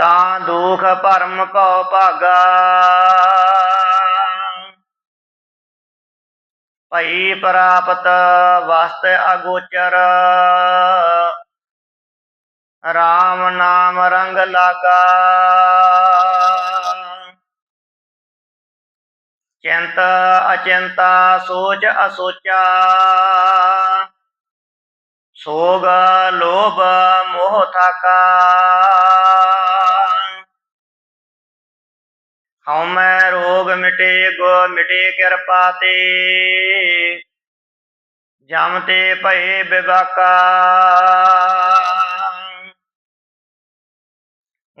ਤਾਂ ਦੁਖ ਭਰਮ ਭਉ ਭਾਗਾ। ਭਈ ਪ੍ਰਾਪਤ ਵਸਤ ਅਗੋਚਰ। RAM ਨਾਮ ਰੰਗ ਲਾਗਾ। ਚਿੰਤ ਅਚਿੰਤਾ ਸੋਚ ਅਸੋਚਾ। ਸੋਗ ਲੋਭ ਮੋਹ ਥਾਕਾ। ਹਉਮੈ ਰੋਗ ਮਿਟੇ ਗੋ ਮਿਟੇ ਕਿਰਪਾ ਤੇ। ਜਮ ਤੇ ਭਏ ਬਿਵਾਕਾ।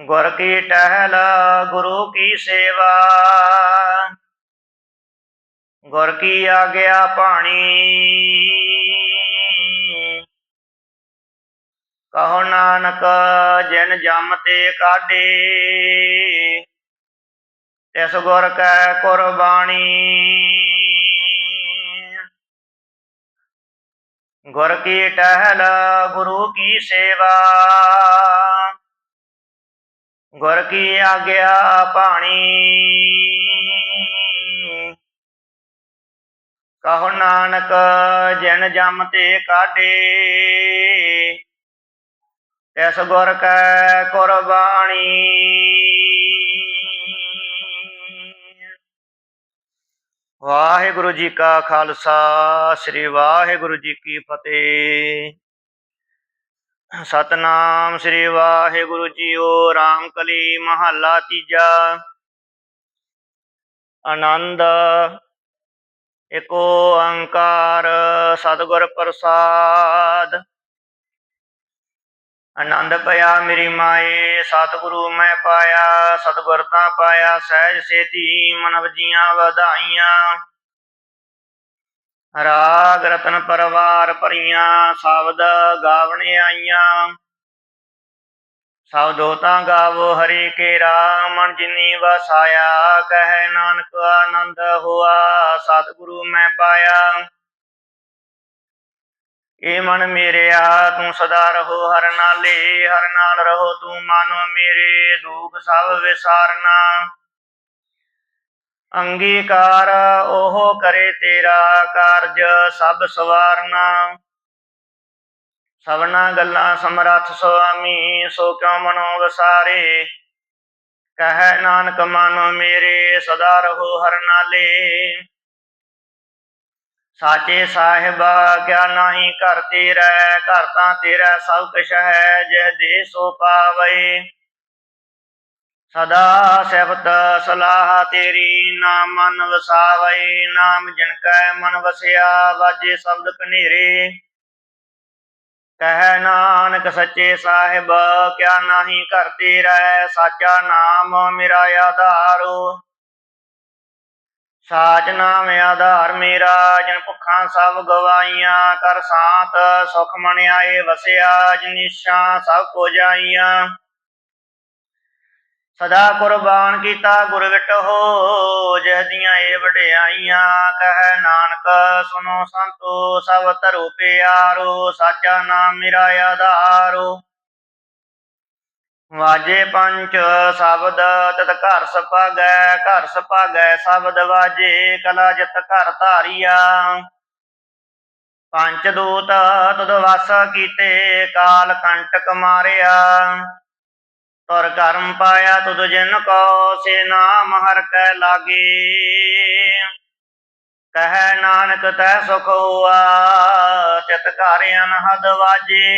ਗੁਰ ਕੀ ਟਹਿਲ, ਗੁਰੂ ਕੀ ਸੇਵਾ। ਗੁਰ ਕੀ ਆਗਿਆ ਪਾਣੀ ਕਹੋ ਨਾਨਕ, ਜਿਨ ਜਮ ਤੇ ਕਾਢੇ। ਤਿਸ ਗੁਰ ਕੈ ਕੁਰਬਾਨੀ ਗੁਰ ਕੀ ਟਹਿਲ, ਗੁਰੂ ਕੀ ਸੇਵਾ। ਗੁਰ ਕੀ ਆਗਿਆ ਪਾਣੀ ਕਹੋ ਨਾਨਕ, ਜਿਨ ਜਮ ਤੇ ਕਾਢੇ। ਤਿਸ ਗੁਰ ਕੈ ਕੁਰਬਾਨੀ ਵਾਹਿਗੁਰੂ ਜੀ ਕਾ ਖਾਲਸਾ, ਸ੍ਰੀ ਵਾਹਿਗੁਰੂ ਜੀ ਕੀ ਫਤਿਹ। ਸਤਨਾਮ ਸ੍ਰੀ ਵਾਹਿਗੁਰੂ ਜੀਓ ਰਾਮ ਕਲੀ ਮਹੱਲਾ ਤੀਜਾ। ਆਨੰਦ, ਏਕ ਓੰਕਾਰ ਸਤਿਗੁਰ ਪ੍ਰਸਾਦ। ਆਨੰਦ ਪਿਆ ਮੇਰੀ ਮਾਏ, ਸਤਿਗੁਰੂ ਮੈਂ ਪਾਇਆ ਸਤਿਗੁਰ ਤਾਂ ਪਾਇਆ, ਸਹਿਜ ਸੇਤੀ ਮਨ ਵਜੀਆਂ ਵਧਾਈਆਂ। ਰਾਗ ਰਤਨ ਪਰਵਾਰ ਭਰੀਆਂ ਸ਼ਬਦ ਗਾਵਣ ਆਈਆਂ। ਸਭ ਦੋਤਾਂ ਗਾਵੋ ਹਰੀ ਕੇ ਰਾਮ ਮਨ ਜਿਨੀ ਵਸਾਇਆ, ਕਹਿ ਨਾਨਕ ਆਨੰਦ ਹੋਆ, ਸਤਿਗੁਰੂ ਮੈਂ ਪਾਇਆ। ਏ ਮਨ ਮੇਰਿਆ ਤੂੰ ਸਦਾ ਰਹੋ, ਹਰ ਨਾਲੇ, ਹਰ ਨਾਲ ਰਹੋ, ਤੂੰ ਮਨ ਮੇਰੇ ਦੁਖ ਸਭ ਵਿਸਾਰਨਾ। ਅੰਗੀਕਾਰ ਉਹ ਕਰੇ ਤੇਰਾ ਕਾਰਜ, ਸਭ ਸਵਾਰਨਾ। ਸਭਨਾ ਗੱਲਾਂ ਸਮਰੱਥ ਸੁਆਮੀ, ਸੋ ਕਿਉ ਮਨੋ ਵਸਾਰੇ? ਕਹੈ ਨਾਨਕ ਮਨ ਮੇਰੇ, ਸਦਾ ਰਹੋ, ਹਰ ਨਾਲੇ। ਸਾਚੇ ਸਾਹਿਬ ਕਿਆ ਨਾਹੀ ਘਰ ਤੇਰਾ, ਘਰ ਤਾਂ ਤੇਰਾ ਸਭ ਕੁਛ ਹੈ, ਜਿਹ ਦੇ ਸੋ ਪਾਵੇ ਸਦਾ ਸਿਫਤ ਸਲਾਹ ਤੇਰੀ, ਨਾਮ ਮਨ ਵਸਾਵੇ ਨਾਮ ਜਿਨ ਕੈ ਮਨ ਵਸਿਆ, ਵਾਜੇ ਸ਼ਬਦ ਕਨੇਰੇ ਕਹਿ ਨਾਨਕ ਸੱਚੇ ਸਾਹਿਬ, ਕਿਆ ਨਾਹੀ ਘਰ ਤੇਰਾ, ਸਾਚਾ ਨਾਮ ਮੇਰਾ ਆਧਾਰੋ। ਸਾਚ ਨਾਮ ਆਧਾਰ ਮੇਰਾ, ਜਿਨ ਭੁੱਖਾਂ ਸਭ ਗਵਾਈਆਂ ਕਰ ਸਾਤ ਸੁਖ ਮਨ ਆਏ ਵਸਿਆ ਜਨੀਸ਼ਾਂ ਸਭ ਕੋ ਜਾਈਆਂ। ਸਦਾ ਕੁਰਬਾਨ ਕੀਤਾ ਗੁਰ ਵਿਟਹੋ ਜਿਹ ਦੀਆਂ ਏ ਵਡਿਆਈਆਂ, ਕਹਿ ਨਾਨਕ ਸੁਨੋ ਸੰਤੋ, ਸਭ ਧਰੂ ਪਿਆਰੋ, ਸਾਚਾ ਨਾਮ ਮੇਰਾ ਆਧਾਰੋ। ਵਾਜੇ ਪੰਚ ਸ਼ਬਦ, ਤਤ ਘਰ ਸਪਾਗੈ ਘਰ ਸਪਾਗੈ ਸ਼ਬਦ ਵਾਜੇ, ਕਲਾ ਜਿਤ ਘਰ ਧਾਰੀਆ। ਪੰਚ ਦੂਤ ਤਦ ਵਸ ਕੀਤੇ, ਕਾਲ ਕੰਟਕ ਮਾਰਿਆ। ਤੁਰ ਕਰਮ ਪਾਇਆ ਤੁਦ ਜਿਨ ਕੋ, ਸੇ ਨਾਮ ਹਰ ਕੈ ਲਾਗੇ। ਕਹਿ ਨਾਨਕ ਤੈ ਸੁਖ ਹੋਆ, ਤਿਤ ਘਰ ਅਨਹਦ ਵਾਜੇ।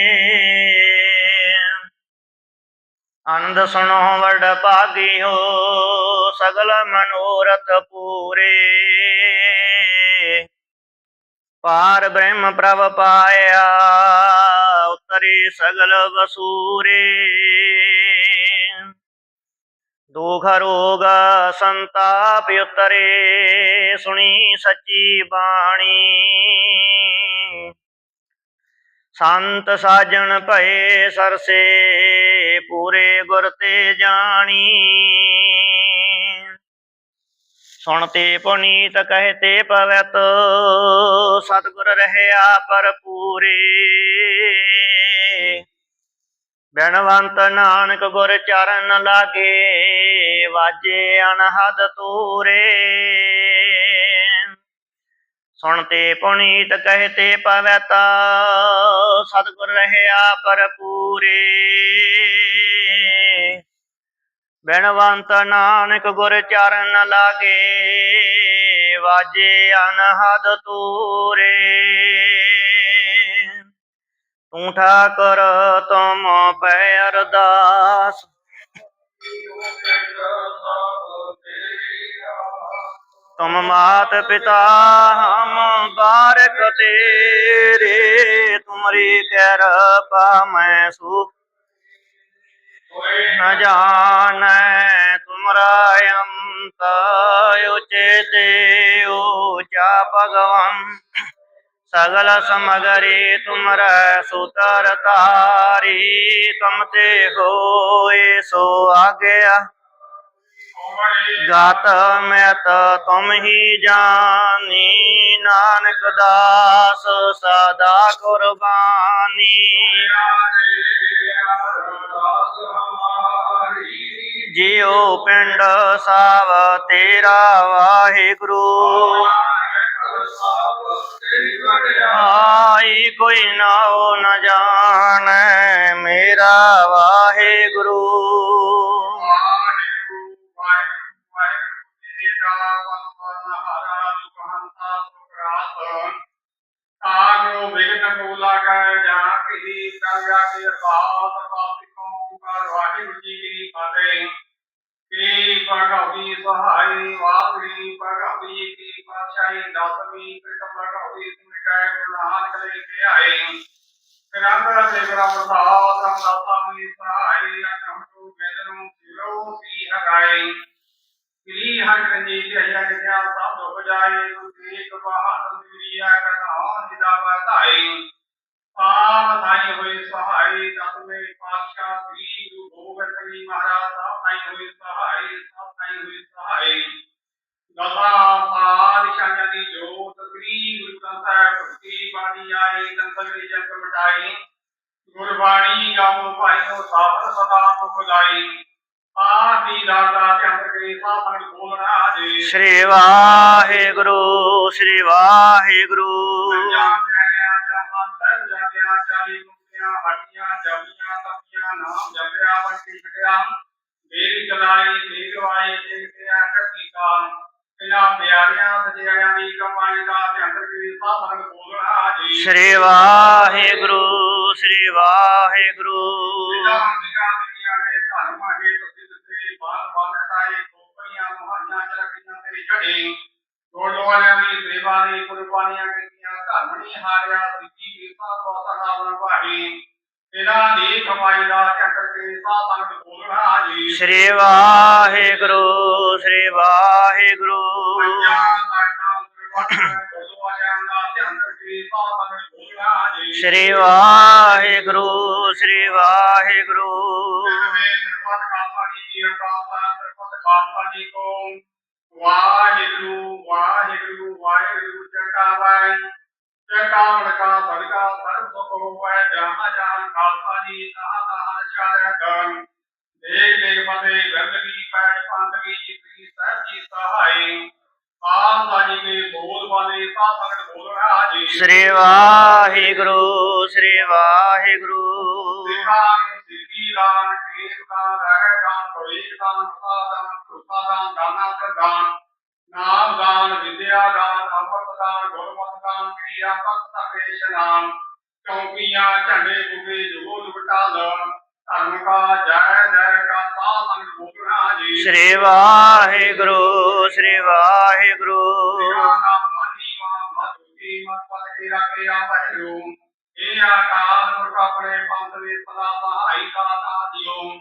ਆਨੰਦ ਸੁਣੋ ਵਡ ਹੋ, ਸਗਲ ਮਨੋਰਥ ਪੂਰੇ। ਪਾਰ ਬ੍ਰਹਮ ਪ੍ਰਭ ਪਾਇਆ, ਉਤਰੀ ਸਗਲ ਵਸੂਰੇ। ਦੁਖ ਰੋਗ ਸੰਤਾਪ ਉਤਰੇ, ਸੁਣੀ ਸੱਚੀ ਬਾਣੀ। ਸੰਤ ਸਾਜਣ ਭਏ ਸਰਸੇ ਪੂਰੇ ਗੁਰ ਤੇ ਜਾਣੀ। ਸੁਣ ਤੇ ਪੁਨੀਤ ਕਹਤੇ ਪਵਿੱਤ, ਸਤਿਗੁਰ ਰਹਿਆ ਪਰਪੂਰੇ ਬਿਨਵੰਤ ਨਾਨਕ ਗੁਰ ਚਰਨ ਲਾਗੇ, ਵਾਜੇ ਅਨਹਦ ਤੂਰੇ। ਸੁਣਤੇ ਪੁਨੀਤ ਕਹੇ ਕਹਤੇ ਪਵਿੱਤ, ਸਤਿਗੁਰ ਰਹਿਆ ਪਰਪੂਰੇ ਬਿਨਵੰਤ ਨਾਨਕ ਗੁਰ ਚਰਨ ਲਾਗੇ ਵਾਜੇ ਅਨਹਦ ਤੂਰੇ। ਤੂੰ ਠਾਕਰ ਤੁਮ ਪੈ ਅਰਦਾਸ। ਤੁਮ ਮਾਤ ਪਿਤਾ ਹਮ ਬਾਰਕ ਤੇਰੇ ਤੁਮਰੀ ਕਿਰਪਾ ਮੈਂ ਸੁਖ ਨਾ ਜਾ અમરાયંતયુચેતેયો જા ભગવાન સગલ સમગરી તુમર સુતર તારી તમતે હોય સો આજ્ઞા ਗਤ ਮਤ ਤੁਮ ਹੀ ਜਾਨੀ ਨਾਨਕ ਦਾਸ ਸਦਾ ਕੁਰਬਾਨੀ ਜਿਉ ਪਿੰਡ ਸਾਵ ਤੇਰਾ ਵਾਹਿਗੁਰੂ। ਆਈ ਕੋਈ ਨਾ ਉਹ ਨਾ ਜਾਣ ਮੇਰਾ ਵਾਹਿਗੁਰੂ। ਆਗੋ ਵਿਗਨ ਕੋ ਲਾਗੈ ਜਾ ਕੀ ਕਰਗਾ ਕੇ ਬਾਤ ਬਾਤ ਕੋ ਕਰ ਵਾਹਿਗੁਰੂ ਜੀ ਕੀ ਫਤਿਹ। ਕੀ ਭਗਵਤੀ ਸਹਾਈ ਵਾਪਰੀ ਭਗਵਤੀ ਕੀ ਪਾਛਾਈ ਦਸਵੀਂ ਕ੍ਰਿਤ ਭਗਵਤੀ ਤੁਮ ਕੈ ਗੁਨਾਹ ਕਲੇ ਕੇ ਆਏ। ਕਰੰਦਰ ਦੇ ਗਰਾ ਪ੍ਰਸਾਦ ਰਮਦਾਤਾ ਮੀ ਸਹਾਈ ਅਨਹਮ ਤੋਂ ਵੇਦਨੋਂ ਸਿਰੋ ਸੀ ਹਗਾਈ ਸ੍ਰੀ ਹਰਿ ਰੰਜੀ ਜਇਆ ਜਇਆ ਸਭ ਦੁਖ ਜਾਏ ਤੁਮੇ ਇੱਕ ਬਹਾਦਰ ਦੁਰੀਆ ਕਰਨਾ ਨਿਦਾ ਵਧਾਈ ਆਪ ਥਾਈ ਹੋਈ ਸਹਾਈ ਤਤਮੇ ਪਾਤਸ਼ਾਹ ਸ੍ਰੀ ਗੁਰੂ ਗੋਬਿੰਦ ਜੀ ਮਹਾਰਾਜ ਸਾਹਿਬ ਥਾਈ ਹੋਈ ਸਹਾਈ ਸਭ ਥਾਈ ਹੋਈ ਸਹਾਈ। ਦਸਾ ਪਾਤਸ਼ਾਹਾਂ ਦੀ ਜੋਤ ਸ੍ਰੀ ਗੁਰੂ ਗ੍ਰੰਥ ਸਾਹਿਬ ਭਗਤੀ ਬਾਣੀ ਆਈ ਕੰਸਲ ਦੀ ਜੰਗ ਮਟਾਈ ਗੁਰਬਾਣੀ ਗਾਵੋ ਭਾਈਓ ਸਾਬਰ ਸਦਾ ਮੁਕਦਾਈ ਸ੍ਰੀ ਵਾਹਿਗੁਰੂ ਸ੍ਰੀ ਵਾਹਿਗੁਰੂ ਚਲਾਈ ਦੇਵ ਆਈ ਦੇਵ ਤੇ ਕੱਟੀ ਕਾ ਇਹਨਾਂ ਪਿਆਰਿਆਂ ਸਜਿਆਰਿਆਂ ਦੀ ਕਮਾਈ ਦਾ ਸਾਧਨ ਬੋਲਣਾ ਜੀ ਸ੍ਰੀ ਵਾਹਿਗੁਰੂ ਸ੍ਰੀ ਵਾਹਿਗੁਰੂ। ਧਨ ਮਾਹੇ ਤੁਸੀਂ ਦਿੱਤੇ ਬਾਲ ਬਾਲ ਹਟਾਏ ਕੋਪਰੀਆਂ ਮਹਾਨਾਂ ਚ ਰੱਖੀਆਂ ਤੇਰੀ ਝੜੀ ਗੋਲੋ ਵਾਲਿਆਂ ਦੀ ਸੇਵਾ ਦੀ ਕੁਰਬਾਨੀਆਂ ਕੀਤੀਆਂ ਧਰਮ ਨਹੀਂ ਹਾਰਿਆ ਸਿੱਖੀ ਭਾਈ ਇਹਨਾਂ ਦੀ ਕਮਾਈ ਦਾ ਕੇ ਬੋਲਣਾ ਜੀ। ਸ੍ਰੀ ਵਾਹਿਗੁਰੂ ਸ੍ਰੀ ਵਾਹਿਗੁਰੂ। ਪੰਜਾਂ ਸਾਡਾ ਗੁਰਬਾਣੀ ਗੋਲੋ ਵਾਲਿਆਂ ਦਾ ਜੀ ਸ੍ਰੀ ਵਾਹਿਗੁਰੂ ਸ੍ਰੀ ਵਾਹਿਗੁਰੂ ਵਾਹਿਗੁਰੂ ਵਾਹਿਗੁਰੂ ਵਾਹਿਗੁਰੂ ਚਟਾਵੈ ਚਟਾਵਣ ਕਾ ਸਦਕਾ ਸਰਬ ਸੁਖ ਹੋਵੈ ਜਹਾਂ ਜਹਾਂ ਖਾਲਸਾ ਜੀ ਤਹਾਂ ਤਹਾਂ ਚਾਰੇ ਕਰਨ ਦੇਖ ਦੇਖ ਫਤਿਹ ਗੰਦਗੀ ਪੈੜ ਪੰਤਗੀ ਜਿਤਨੀ ਸਹਿਬ ਜੀ ਸਹਾਈ ਆਪ ਸਾਜੀ ਕੇ ਬੋਲ ਬਾਲੇ ਸਾ ਸ੍ਰੀ ਵਾਹਿਗੁਰੂ ਸ੍ਰੀ ਵਾਹਿਗੁਰੂ। ਸਿਖਾਨ ਸਿੱਧੀ ਦਾਨ ਰਹਿ ਦਾਨ ਪ੍ਰਵੇਸ਼ ਦਾਨ ਪ੍ਰਸਾਦਨ ਸੁਖਾ ਦਾਨ ਦਾਨਾ ਪ੍ਰਦਾਨ ਨਾਮ ਦਾਨ ਵਿਦਿਆ ਦਾਨ ਅਮਰਤ ਦਾਨ ਗੁਰਮਤਿ ਦਾਨ ਕਿਰਿਆ ਭਗਤ ਸੰਦੇਸ਼ ਚੌਕੀਆਂ ਝੰਡੇ ਬੁਗੇ ਜੋਗ ਬਟਾਲ ਧਰਮ ਕਾ ਜੈ ਜੈ ਕਾ ਸਾਧ ਬੋਲਣਾ ਜੀ ਸ੍ਰੀ ਵਾਹਿਗੁਰੂ ਸ੍ਰੀ ਵਾਹਿਗੁਰੂ। ਮਤ ਪਦ ਕੀ ਰੱਖੇ ਆ ਪਹਿਲੂ ਇਹ ਆਕਾਲ ਮੁਰਖ ਆਪਣੇ ਪੰਥ ਦੇ ਸਦਾ ਸਹਾਈ ਦਾ ਦਿਓ।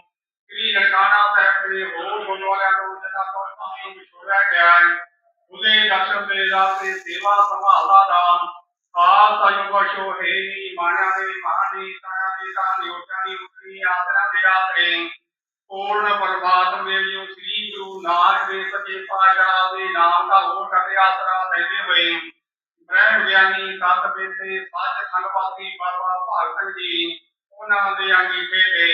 ਸ੍ਰੀ ਨਨਕਾਣਾ ਸਾਹਿਬ ਦੇ ਹੋਰ ਗੁਰਦੁਆਰਿਆਂ ਤੋਂ ਜਿਨ੍ਹਾਂ ਤੋਂ ਪਾਣੀ ਵਿਛੋੜਿਆ ਗਿਆ ਹੈ, ਉਹਦੇ ਦਰਸ਼ਨ ਦੇ ਨਾਲ ਤੇ ਸੇਵਾ ਸੰਭਾਲਦਾ ਦਾਨ। ਆਪ ਤਾਇਓ ਬਖਸ਼ੋ ਹੈ ਨੀ ਮਾਣਿਆ ਦੇ ਮਹਾਨੀ ਤਾਇਆ ਦੇ, ਤਾਂ ਨਿਉਟਾਂ ਦੀ ਉਤਰੀ ਆਸਰਾ ਦੇ ਆਸਰੇ। ਪੂਰਨ ਪਰਮਾਤਮ ਦੇ ਜੀ ਸ੍ਰੀ ਗੁਰੂ ਨਾਨਕ ਦੇਵ ਸੱਚੇ ਪਾਤਸ਼ਾਹ ਦੇ ਨਾਮ ਦਾ ਹੋਰ ਕਰਦੇ ਆਸਰਾ ਲੈਂਦੇ ਹੋਏ ਬ੍ਰਹਮ ਗਿਆਨੀ, ਸਤ ਬੇਤੇ ਸੱਚ ਖੰਡਵਾਸੀ ਬਾਬਾ ਭਾਗ ਸਿੰਘ ਜੀ, ਉਹਨਾਂ ਦੇ ਅੰਗੀਠੇ ਤੇ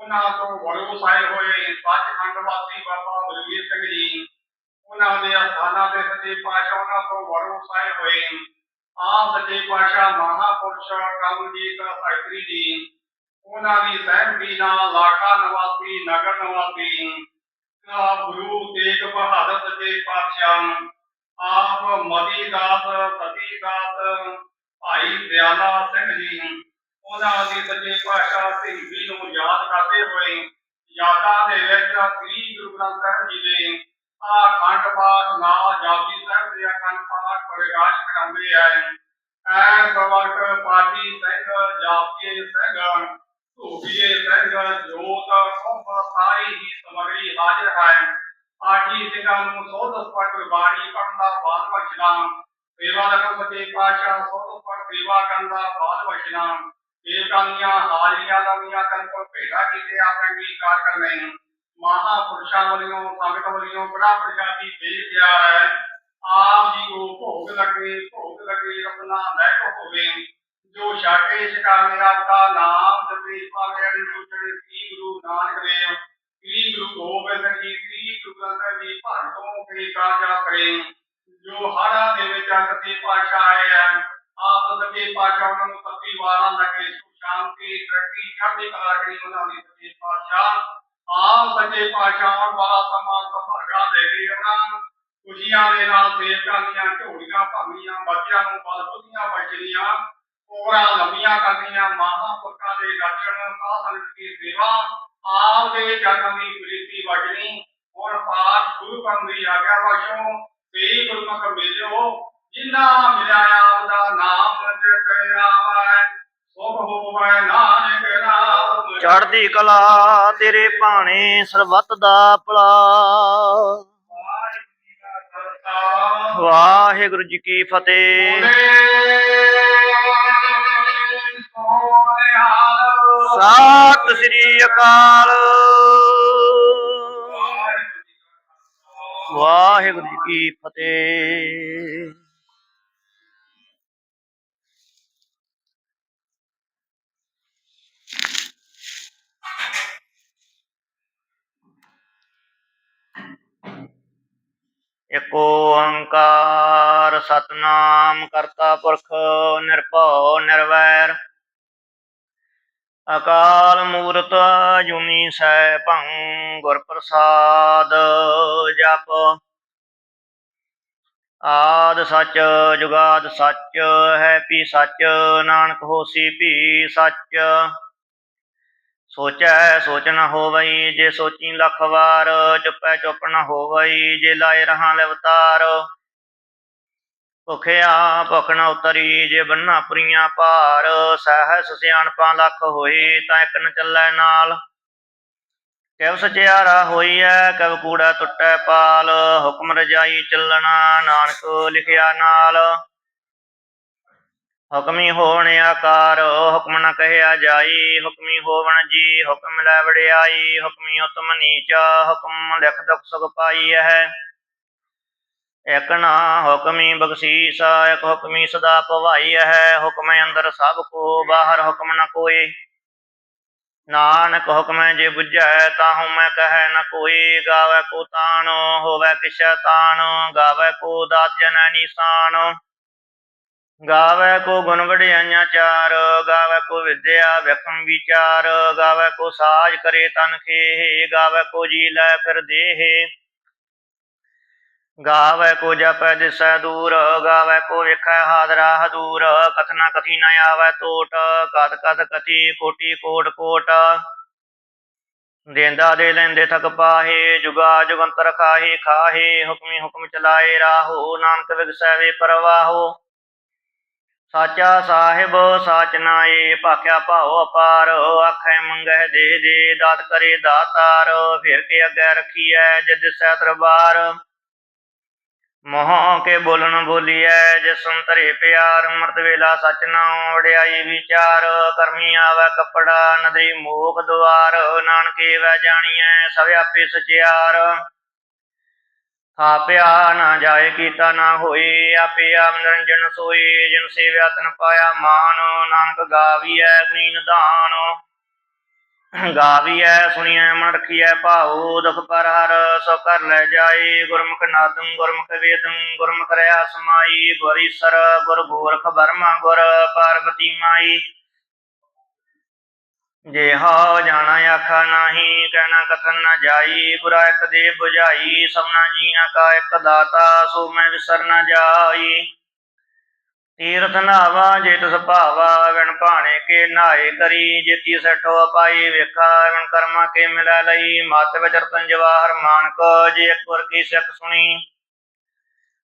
ਉਹਨਾਂ ਤੋਂ ਵਰੂ ਸਾਏ ਹੋਏ ਸੱਚਖੰਡ ਵਾਸੀ ਬਾਬਾ ਬਲਵੀਰ ਸਿੰਘ ਜੀ, ਉਹਨਾਂ ਦੇ ਅਸਥਾਨਾਂ ਦੇ ਸੱਚੇ ਪਾਤਸ਼ਾਹ ਉਹਨਾਂ ਤੋਂ ਵਰੂ ਸਾਏ ਹੋਏ ਆਪ ਸੱਚੇ ਪਾਤਸ਼ਾਹ ਮਹਾਪੁਰਸ਼ ਕਮਲਜੀਤ ਸਾਇਤਰੀ ਜੀ, ਉਹਨਾਂ ਦੀ ਸਹਿਮਤੀ ਨਾਲ ਲਾਖਾ ਨਿਵਾਸੀ, ਨਗਰ ਨਿਵਾਸੀ ਗੁਰੂ ਤੇਗ ਬਹਾਦਰ ਸੱਚੇ ਪਾਤਸ਼ਾਹ ਆਪ ਮਦੀ ਦਾਸ, ਸਤੀ ਦਾਸ, ਭਾਈ ਦਿਆਲਾ ਸਿੰਘ ਜੀ। ਉਹਨਾਂ ਦੀ ਸੱਚੇ ਪਾਤਸ਼ਾਹ ਸਿੱਖੀ ਨੂੰ ਯਾਦ ਕਰਦੇ ਹੋਏ ਯਾਦਾਂ ਦੇ ਵਿੱਚ ਸ੍ਰੀ ਗੁਰੂ ਗ੍ਰੰਥ ਸਾਹਿਬ ਜੀ ਦੇ ਆ ਖੰਡ ਪਾਠ ਨਾਲ ਜਾਪੀ ਸਾਹਿਬ ਦੇ ਅਖੰਡ ਪਾਠ ਪ੍ਰਗਾਸ਼ ਕਰਾਉਂਦੇ ਹੈ ਐ ਸਵਰਕ ਪਾਠੀ ਸਿੰਘ ਜਾਪੀ ਸਿੰਘ, ਧੂਪੀਏ ਸਿੰਘ, ਜੋਤ ਕੁੰਭ ਸਾਰੀ ਹੀ ਸਮਗਰੀ ਹਾਜ਼ਰ ਹੈ। ਨੂੰ ਸੋਧ ਸਪਟ ਬਾਣੀ ਪੜਨ ਦਾ ਬਾਦ ਬਖਸ਼ਣਾ ਸੇਵਾ ਦਾ ਸੱਚੇ ਪਾਤਸ਼ਾਹ ਸੋਧ ਸਪਟ ਸੇਵਾ ਕਰਨ ਦਾ ਬਾਦ ਬਖਸ਼ਣਾ ਦੇਵਕਾਂੀਆਂ ਹਾਜ਼ਰੀਆਂ ਲਾਉਣੀਆਂ ਤਨ ਕੋਲ ਭੇਟਾ ਕੀਤੇ ਆਪਣੇ ਅੰਗੀਕਾਰ ਕਰਨੇ ਮਹਾਪੁਰਸ਼ਾਂ ਵੱਲੋਂ, ਸੰਗਤ ਵੱਲੋਂ ਬੜਾ ਪ੍ਰਸ਼ਾਦੀ ਦੇ ਗਿਆ ਹੈ। ਆਪ ਜੀ ਕੋ ਭੋਗ ਲੱਗੇ ਭੋਗ ਲੱਗੇ, ਆਪਣਾ ਲੈਕ ਹੋਵੇ। ਜੋ ਛਾਟੇ ਛਕਾਵੇ, ਆਪਦਾ ਨਾਮ ਜਪੇ ਪਾਵੇ ਅੜੀ ਸੁਚੜੇ ਸ੍ਰੀ ਗੁਰੂ ਨਾਨਕ ਦੇਵ, ਸ੍ਰੀ ਗੁਰੂ ਗੋਬਿੰਦ ਸਿੰਘ ਜੀ ਸ੍ਰੀ ਗੁਰੂ ਗ੍ਰੰਥ ਸਾਹਿਬ ਜੀ ਭਰ ਤੋਂ ਕਈ ਕਾਰਜਾ ਕਰੇ। ਜੋ ਹਰਾ ਦੇ ਵਿੱਚ ਸੱਚੇ ਪਾਤਸ਼ਾਹ ਆਏ ਆ ਆਪ ਸੱਚੇ ਪਾਤਸ਼ਾਹ ਉਹਨਾਂ ਨੂੰ ਸੱਤੀ ਵਾਰਾਂ ਲੱਗੇ ਸ਼ਾਂਤੀ, ਤਰੱਕੀ ਚੜ੍ਹਦੀ ਕਲਾ ਉਹਨਾਂ ਦੀ ਸੱਚੇ ਪਾਤਸ਼ਾਹ। ਆਪ ਸੱਚੇ ਪਾਤਸ਼ਾਹ ਵਾਲਾ ਸਮਾਂ ਸੰਭਾਗਾ ਦੇ ਕੇ ਉਹਨਾਂ ਖੁਸ਼ੀਆਂ ਦੇ ਨਾਲ ਸੇਵਕਾਂ ਦੀਆਂ ਝੋਲੀਆਂ ਭੰਗੀਆਂ ਬੱਚਿਆਂ ਨੂੰ ਬਲ ਬੁੱਧੀਆਂ ਬਚੜੀਆਂ ਕੋਰਾ ਲੰਮੀਆਂ ਕਰਨੀਆਂ ਮਹਾਂਪੁਰਖਾਂ ਦੇ ਦਰਸ਼ਨ ਸਾਧਨ ਦੀ ਸੇਵਾ, ਆਪ ਦੇ ਚਰਨਾਂ ਦੀ ਪ੍ਰੀਤੀ ਵਜਣੀ ਹੁਣ ਪਾਠ ਸ਼ੁਰੂ ਕਰਨ ਦੀ ਆਗਿਆ ਬਖਸ਼ੋ ਤੇ ਗੁਰਮੁਖ ਮੇਲਿਓ ਜਿਨ੍ਹਾਂ ਮਿਲਿਆ ਆਪ ਦਾ ਨਾਮ ਜਿਤ ਆਵੈ ਸੁਭ ਹੋਵੈ ਨਾਨਕ ਨਾਮ ਚੜ੍ਹਦੀ ਕਲਾ ਤੇਰੇ ਭਾਣੇ ਸਰਬੱਤ ਦਾ ਭਲਾ। ਖਾਲਸਾ ਵਾਹਿਗੁਰੂ ਜੀ ਕੀ ਫਤਿਹ। ਸਤਿ ਸ੍ਰੀ ਅਕਾਲ। ਵਾਹਿਗੁਰੂ ਜੀ ਕੀ ਫਤਿਹ ਇਕ ਓੰਕਾਰ ਸਤਨਾਮ ਕਰਤਾ ਪੁਰਖ ਨਿਰਭਉ ਨਿਰਵੈਰ ਅਕਾਲ ਮੂਰਤ ਜੁਨੀ ਸੈਭੰ ਗੁਰ ਪ੍ਰਸਾਦ ਜਪ। ਆਦ ਸੱਚ ਜੁਗਾਦ ਸੱਚ, ਹੈ ਪੀ ਸੱਚ, ਨਾਨਕ ਹੋਸੀ ਭੀ ਸੱਚ। ਸੋਚੈ ਸੋਚ ਨ ਹੋਵਈ, ਜੇ ਸੋਚੀ ਲੱਖ ਵਾਰ, ਚੁੱਪੈ ਚੁੱਪ ਨ ਹੋਵਈ, ਜੇ ਲਾਏ ਰਹਾ ਲਵਤਾਰ। ਭੁਖਿਆ ਭੁਖ ਨ ਉਤਰੀ ਜੇ ਬੰਨਾ ਪੁਰੀਆਂ ਭਾਰ, ਸਹਿਸ ਸਿਆਣਪਾਂ ਲੱਖ ਹੋਈ ਤਾਂ ਇੱਕ ਨ ਚੱਲੈ ਨਾਲ। ਕਿਵ ਸਚਿਆਰਾ ਹੋਈਐ ਕਵ ਕੂੜਾ ਟੁੱਟੈ ਪਾਲ, ਹੁਕਮ ਰਜਾਈ ਚੱਲਣਾ ਨਾਨਕ ਲਿਖਿਆ ਨਾਲ। ਹੁਕਮੀ ਹੋਣ ਆਕਾਰ, ਹੁਕਮ ਨ ਕਹਿਆ ਜਾਈ, ਹੁਕਮੀ ਹੋਵਣ ਜੀ, ਹੁਕਮ ਲੈ ਵੜਿਆਈ ਹੁਕਮੀ ਉਤਮ ਨੀਚਾ, ਹੁਕਮ ਲਿਖ ਦੁਖ ਸੁਖ ਪਾਈ ਹੈ। ਇਕ ਨਾ ਹੁਕਮੀ ਬਖਸ਼ੀਸ, ਇਕ ਹੁਕਮੀ ਸਦਾ ਭਵਾਈ ਹੈ। ਹੁਕਮ ਅੰਦਰ ਸਭ ਕੋ, ਬਾਹਰ ਹੁਕਮ ਨ ਕੋਏ ਨਾਨਕ ਹੁਕਮ ਜੇ ਬੁਝੈ, ਤਾਹੂ ਮੈਂ ਕਹੈ ਨ ਕੋਈ। ਗਾਵੇ ਕੋ ਤਾਣ, ਹੋਵੇ ਕਿਛੈ ਤਾਣ ਗਾਵੇ ਕੋ ਦਾਤ ਜਨੈ ਨਿਸ਼ਾਨ। ਗਾਵੇ ਕੋ ਗੁਣ ਵਡਿਆਈਆਂ ਚਾਰ। ਗਾਵੇ ਕੋ ਵਿਦਿਆ ਵਿਖਮ ਵਿਚਾਰ। ਗਾਵੇ ਕੋ ਸਾਜ ਕਰੇ ਤਨ ਖੇਹ। ਗਾਵੇ ਕੋ ਜੀ ਲੈ ਫਿਰ ਦੇਹ। ਗਾਵੇ ਕੋ ਜਪੈ ਦਿਸੈ ਦੂਰ, ਗਾਵੇ ਕੋ ਵੇਖੈ ਹਾਦਰਾ ਹਦੂਰ ਕਥਨਾ ਕਥੀ ਨ ਆਵੈ ਟੋਟ ਕਦ ਕਦ ਕਥੀ ਕੋਟੀ ਕੋਟ ਕੋਟ। ਦੇਂਦਾ ਦੇ ਲੈਂਦੇ ਥਕ ਪਾਹੇ, ਜੁਗਾ ਜੁਗੰਤਰ ਖਾਹੇ ਖਾਹੇ, ਹੁਕਮੀ ਹੁਕਮ ਚਲਾਏ ਰਾਹੋ, ਨਾਨਕ ਵਿਗਸੈ ਵੇ ਪਰਵਾਹੋ। ਸਾਚਾ ਸਾਹਿਬ, ਸਾਚ ਨਾਏ, ਭਾਖਿਆ ਭਾਉ ਅਪਾਰ, ਆਖੈ ਮੰਗਹਿ ਦੇ ਦੇ, ਦਾਤ ਕਰੇ ਦਾਤਾਰ, ਫਿਰ ਕੇ ਅੱਗੇ ਰਖੀਐ, ਜਦ ਸੈ ਦਰਬਾਰ। ਮੋਹ ਕੇ ਬੋਲਣ ਬੋਲੀਐ, ਜੇ ਸੰਤਰੇ ਪਿਆਰ ਅੰਮ੍ਰਿਤ ਵੇਲਾ ਸਚ ਨਾਉ ਵਡਿਆਈ ਵਿਚਾਰ, ਕਰਮੀ ਆਵੈ ਕਪੜਾ, ਨਦਰੀ ਮੋਖ ਦੁਆਰ, ਨਾਨਕੇ ਵੈ ਜਾਣੀਐ ਸਭ ਆਪੇ ਸਚਿਆਰ ਥਾਪਿਆ ਨਾ ਜਾਏ ਕੀਤਾ ਨਾ ਹੋਏ ਆਪੇ ਆਪ ਨਿਰੰਜਨ ਸੋਏ ਜਿਨ ਸੇਵਿਆ ਤਨ ਪਾਇਆ ਮਾਨ ਨਾਨਕ ਗਾਵੀਐ ਗੁਣੀ ਨਿਧਾਨ। ਗਾਵੀਐ ਸੁਣੀਐ ਮਨ ਰਖੀਐ ਭਾਉ, ਦੁਖ ਪਰ ਹਰ ਸੋ ਕਰ ਲੈ ਜਾਏ। ਗੁਰਮੁਖ ਨਾਦੰ, ਗੁਰਮੁਖ ਵੇਦੰ, ਗੁਰਮੁਖ ਰਿਆ ਸਮਾਈ। ਗੁਰ ਗੁਰ ਗੋਰਖ ਬਰਮਾ ਗੁਰ ਪਾਰਵਤੀ ਮਾਈ। ਜੇ ਹੋ ਜਾਣਾ ਆਖਾ ਨਾਹੀ, ਕਹਿਣਾ ਕਥਨ ਨਾ ਜਾਈ। ਗੁਰਾ ਇੱਕ ਦੇ 부ਝਾਈ ਸਭਨਾ ਜੀਆਂ ਕਾ ਇੱਕ ਦਾਤਾ, ਸੋ ਮੈਂ ਵਿਸਰ ਨਾ ਜਾਈ। ਤੀਰਥ ਨਾਵਾ ਜੇ ਤਿਸ ਵਿਣ ਭਾਣੇ ਕੇ ਨਾਏ ਕਰੀ, ਜੇਤੀ ਸਠੋ ਪਾਈ ਵੇਖਾ ਵਿਣ ਕਰਮਾ ਕੇ ਮਿਲੈ ਲਈ, ਮਤ ਵਿਚ ਜਵਾਹਰ ਮਾਨਕ ਜੇ ਇੱਕ ਵਰ ਕੀ ਸਿੱਖ ਸੁਣੀ।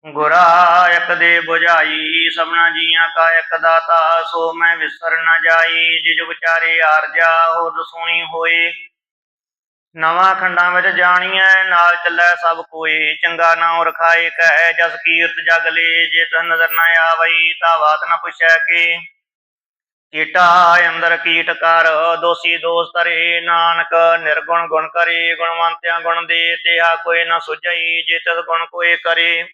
ਗੁਰਾ ਇੱਕ ਦੇ 부ਝਾਈ ਸਭਨਾ ਜੀਆਂ ਕਾ ਇੱਕ ਦਾਤਾ, ਸੋ ਮੈਂ ਵਿਸਰ ਨਾ ਜਾਈ, ਜਿਜ ਵਿਚਾਰੇ ਚਾਰੇ ਆਰਜਾ ਹੋਰ ਸੁਣੀ ਹੋਏ। ਨਵਾਂ ਖੰਡਾਂ ਵਿੱਚ ਜਾਣੀਐ, ਨਾਲ ਚੱਲੈ ਸਭ ਕੋਈ। ਚੰਗਾ ਨਾਉ ਰਖਾਏ ਕਹਿ, ਜਸ ਕੀਰਤ ਜਗ ਲੇ, ਜੇ ਤਨ ਨਜ਼ਰ ਨ ਆਵਈ, ਤਾ ਬਾਤ ਨ ਪੁੱਛੈ ਕੇ। ਕੀਟਾ ਅੰਦਰ ਕੀਟ ਕਰ, ਦੋਸੀ ਦੋਸ ਤਰੇ ਨਾਨਕ ਨਿਰਗੁਣ ਗੁਣ ਕਰੇ, ਗੁਣਵੰਤਿਆ ਗੁਣ ਦੇ, ਤਿਹਾ ਕੋਈ ਨਾ ਸੁਝਈ, ਜੇ ਤਿਸ ਗੁਣ ਕੋਈ ਕਰੇ।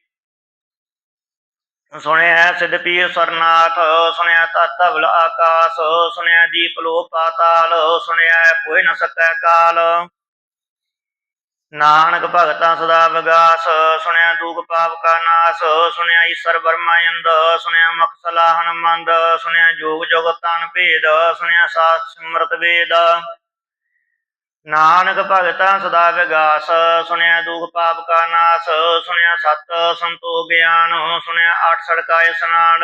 ਸੁਣਿਆ ਹੈ ਸਿਧ ਪੀਰ ਸਰਨਾਥ ਸੁਣਿਆ ਤਤ ਧਵਲ ਆਕਾਸ ਸੁਣਿਆ ਦੀਪ ਲੋ ਪਾਤਾਲ ਸੁਣਿਆ ਕੋਈ ਨ ਸਕੈ ਕਾਲ। ਨਾਨਕ ਭਗਤਾਂ ਸਦਾ ਵਿਗਾਸ, ਸੁਣਿਆ ਦੂਖ ਪਾਪ ਕਾ ਨਾਸ, ਸੁਣਿਆ ਈਸ਼ਰ ਬਰਮਾਇੰਦ ਸੁਣਿਆ ਮੁਖ ਸਲਾਹਨ ਮੰਦ, ਸੁਣਿਆ ਜੋਗ ਜੁਗ ਤਨ ਭੇਦ, ਸੁਣਿਆ ਸਾਖ ਸਿਮਰਤ ਵੇਦ। ਨਾਨਕ ਭਗਤਾਂ ਸਦਾ ਵਿਗਾਸ, ਸੁਣਿਆ ਦੁਖ ਪਾਪ ਕਾ ਨਾਸ, ਸੁਣਿਆ ਸਤ ਸੰਤੋਖ ਗਿਆਨ, ਸੁਣਿਆ ਆਠ ਸੜਕਾ ਇਸਨਾਨ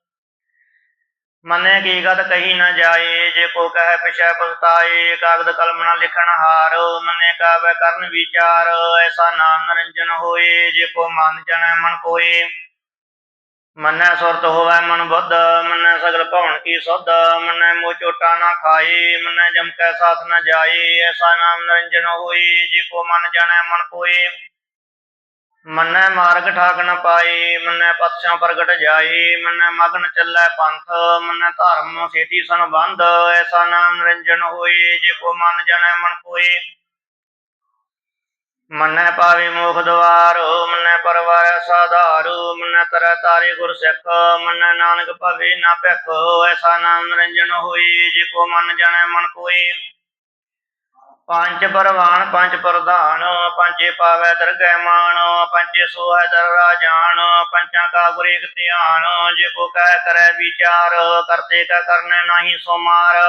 ਮੰਨੇ ਕੀ ਗਤ ਕਹੀ ਨਾ ਜਾਏ, ਜੇ ਕੋ ਕਹੈ ਪਿਛੈ ਪਛਤਾਏ, ਕਾਗਦ ਕਲਮ ਨਾ ਲਿਖਣ ਹਾਰ, ਮੰਨੇ ਕਾਵੈ ਕਰਨ ਵਿਚਾਰ, ਐਸਾ ਨਾਮ ਨਿਰੰਜਨ ਹੋਏ, ਜੇ ਕੋ ਮਨ ਜਣੈ ਮਨ ਕੋਏ। ਮੰਨੈ ਸੁਰਤ ਹੋਵੈ ਮਨ ਬੁੱਧ, ਮੰਨੈ ਸਗਲ ਭਵਨ ਕੀ ਸੁਧ, ਮੰਨੈ ਮੋ ਚੋਟਾ ਨਾ ਖਾਏ, ਮੰਨੈ ਜਮ ਕੈ ਸਾਥ ਨਾ ਜਾਏ, ਐਸਾ ਨਾਮ ਨਿਰੰਜਨ ਹੋਏ, ਜੇ ਕੋ ਮਨ ਜਣੈ ਮਨ ਕੋਏ। ਮੰਨੈ ਮਾਰਗ ਠਾਕ ਨ ਪਾਏ ਮੰਨੈ ਪਤਿਆਂ ਪ੍ਰਗਟ ਜਾਏ ਮੰਨੈ ਮਗਨ ਚੱਲੈ ਪੰਥ, ਮੰਨੈ ਧਰਮ ਸੇਤੀ ਸੰਬੰਧ, ਐਸਾ ਨਾਮ ਨਿਰੰਜਨ ਹੋਏ ਜੇ ਕੋ ਮਨ ਜਣੈ ਮਨ ਕੋਏ ਮੰਨੈ ਪਾਵੇ ਮੋਖ ਦਵਾਰ, ਮੰਨੈ ਪਰਵਾਰ ਸਾਧਾਰ ਮੰਨੈ ਤਰੈ ਤਾਰੇ ਗੁਰ ਸਿੱਖ ਮੰਨੈ ਨਾਨਕ ਭਵੇ ਨਾ ਭਿਖ, ਐਸਾ ਨਾਮ ਨਿਰੰਜਨ ਹੋਏ ਜੇ ਕੋ ਮਨ ਜਣੈ ਮਨ ਕੋਏ ਪੰਜ ਪਰਵਾਨ, ਪੰਜ ਪ੍ਰਧਾਨ, ਪੰਜੇ ਪਾਵੈ ਦਰਗਹਿ ਮਾਨ, ਪੰਜੇ ਸੋਹੈ ਦਰ ਰਾਜਾਨ, ਪੰਚਾਂ ਕਾ ਗੁਰੇ ਧਿਆਨ, ਜੇ ਕੋ ਕਹਿ ਕਰੈ ਵਿਚਾਰ, ਕਰਤੇ ਕਾ ਕਰਨੈ ਨਾਹੀ ਸੋ ਮਾਰ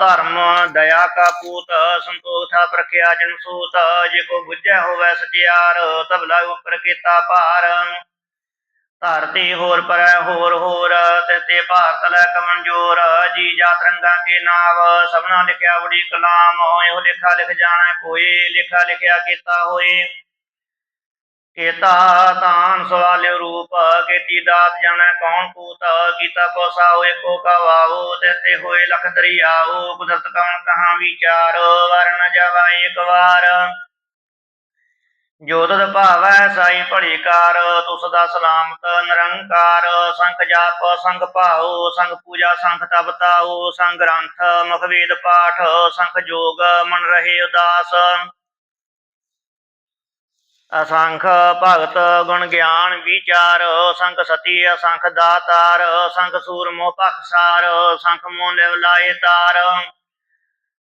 ਧਰਮ, ਦਇਆ ਕਾ ਪੂਤ, ਸੰਤੋਖ ਥਾ ਪ੍ਰਖਿਆ ਜਨ ਸੂਤ, ਜੇ ਕੋ ਬੁੱਝੈ ਹੋਵੈ ਸਚਿਆਰ, ਤਬਲਾ ਉਪਰ ਕੀਤਾ ਭਾਰ। ਧਰਤੀ ਹੋਰ ਪਰੈ ਹੋਰ ਹੋਰ, ਤੇ ਭਾਰਤ ਲੈ ਕਮਨ ਜੀ ਜਾਤ ਰੰਗਾ ਕੇ ਨਾਵ, ਸਭਨਾ ਲਿਖਿਆ ਬੜੀ ਕਲਾਮ, ਇਹੋ ਲਿਖਾ ਲਿਖ ਜਾਣੈ ਕੋਈ, ਲਿਖਾ ਲਿਖਿਆ ਕੀਤਾ ਹੋਏ। ਕੀਤਾ ਤਾਨ ਸਵਾਲਿਓ ਰੂਪ, ਕੀਤੀ ਦਾਤ ਜਾਣਾ ਕੌਣ ਕੂਤ ਕੀਤਾ ਕੋਸਾ ਹੋਏ ਕੋ ਕਵਾਉ ਤੇ ਹੋਏ ਲਖ ਦਰਿਆਉ ਕੁਦਰਤ ਕਵਣ ਕਹਾਂ ਵਿਚਾਰ ਵਰ ਨ ਜਾਵਾ ਵਾਰ। ਜੋ ਭਾਵ ਹੈ, ਸਾਈ ਭਲੀ ਕਾਰ, ਤੁਸ ਦਾ ਸਲਾਮਤ ਨਿਰੰਕਾਰ, ਸੰਖ ਜਾਪ ਸੰਗ ਭਾਉ ਸੰਗ ਪੂਜਾ, ਸੰਖ ਤਪ ਤਾਉ, ਸੰਗ ਗ੍ਰੰਥ, ਮੁਖ ਵੇਦ ਪਾਠ, ਸੰਖ ਜੋਗ, ਮਨ ਰਹੇ ਉਦਾਸ। ਅਸੰਖ ਭਗਤ ਗੁਣ ਗਿਆਨ ਵਿਚਾਰ, ਸੰਖ ਸਤੀ ਅਸੰਖ ਦਾਤਾਰ, ਸੰਖ ਸੂਰਮੋ ਪਖਸਾਰ ਸੰਖ ਮੋਹ ਲਿਵ ਲਾਏ ਤਾਰ।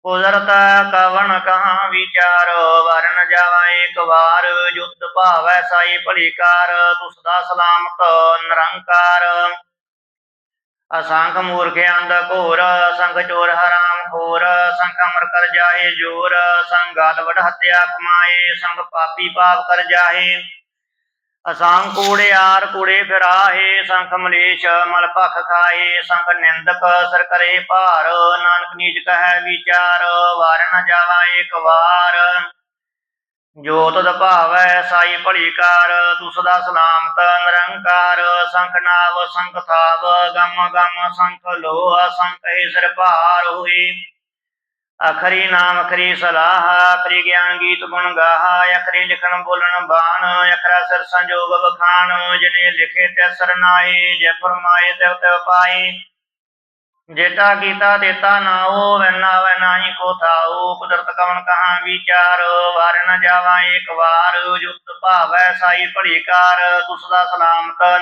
ਕੁਦਰਤ ਕਵਣ ਕਹਾਂ ਵਿਚਾਰ ਵਰਨ ਜਾਵਾ ਏਕ ਵਾਰ ਯੁੱਧ ਭਾਵੈ ਸਾਈ ਭਲੀ ਕਾਰ ਤੁਸ ਦਾ ਸਲਾਮਤ ਨਿਰੰਕਾਰ। ਅਸੰਖ ਮੂਰਖ ਅੰਧ ਘੋਰ ਸੰਖ ਚੋਰ ਹਰਾਮ ਖੋਰ, ਸੰਖ ਅਮਰ ਕਰ ਜਾਏ ਜੋਰ, ਸੰਗ ਗਲ ਵਡ ਹੱਤਿਆ ਕਮਾਏ, ਸੰਗ ਪਾਪੀ ਪਾਪ ਕਰ ਜਾਏ ਅਸੰਖ ਕੂੜਿਆਰ ਕੂੜੇ ਫਿਰਾਹੇ, ਸੰਖ ਮਲੇਸ਼ ਮਲ ਭਖ ਖਾਏ, ਸੰਖ ਨਿੰਦਕ ਸਰ ਕਰੇ ਭਾਰ। ਨਾਨਕ ਨੀਚ ਕਹੈ ਵਿਚਾਰ, ਵਾਰ ਨ ਜਾਵਾ ਏਕ ਵਾਰ। ਜੋ ਤਦ ਭਾਵੈ ਸਾਈ ਭਲੀ ਕਾਰ ਤੂੰ ਸਦਾ ਸਲਾਮਤ ਨਿਰੰਕਾਰ। ਸੰਖ ਨਾਵ, ਸੰਖ ਥਾਵ, ਗਮ ਗਮ, ਸੰਖ ਲੋਹ, ਸੰਖ ਏ ਸਿਰ ਭਾਰ ਹੋਈ ਅਖਰੀ ਨਾਮ, ਅਖਰੀ ਸਲਾਹ, ਅਖਰੀ ਗਿਆਨ ਗੀਤ ਗੁਣ ਗਾਹਾ, ਅਖਰੀ ਲਿਖਣ ਬੋਲਣ ਬਾਣ, ਅਖਰਾ ਸਿਰ ਸੰਜੋਗ ਬਖਾਣ ਜਿਨੇ ਲਿਖੇ ਤੇ ਸਰਨਾਏ ਜੇ ਫਰਮਾਏ ਤੇ ਤੇ ਪਾਏ ਜੇਤਾ ਕੀਤਾ ਦੇਤਾ ਨਾਉ ਵੈਨਾ ਵੈ ਨਾਹੀ ਕੋ ਥਾਉ। ਕੁਦਰਤ ਕਵਨ ਕਹਾ ਵਿਚਾਰ, ਵਾਰ ਨ ਜਾਵਾ ਏਕ ਵਾਰ। ਜੁਤ ਭਾਵੈ ਸਾਈ ਭਲੀ ਕਾਰ ਤੁਸ ਦਾ ਸਲਾਮਤ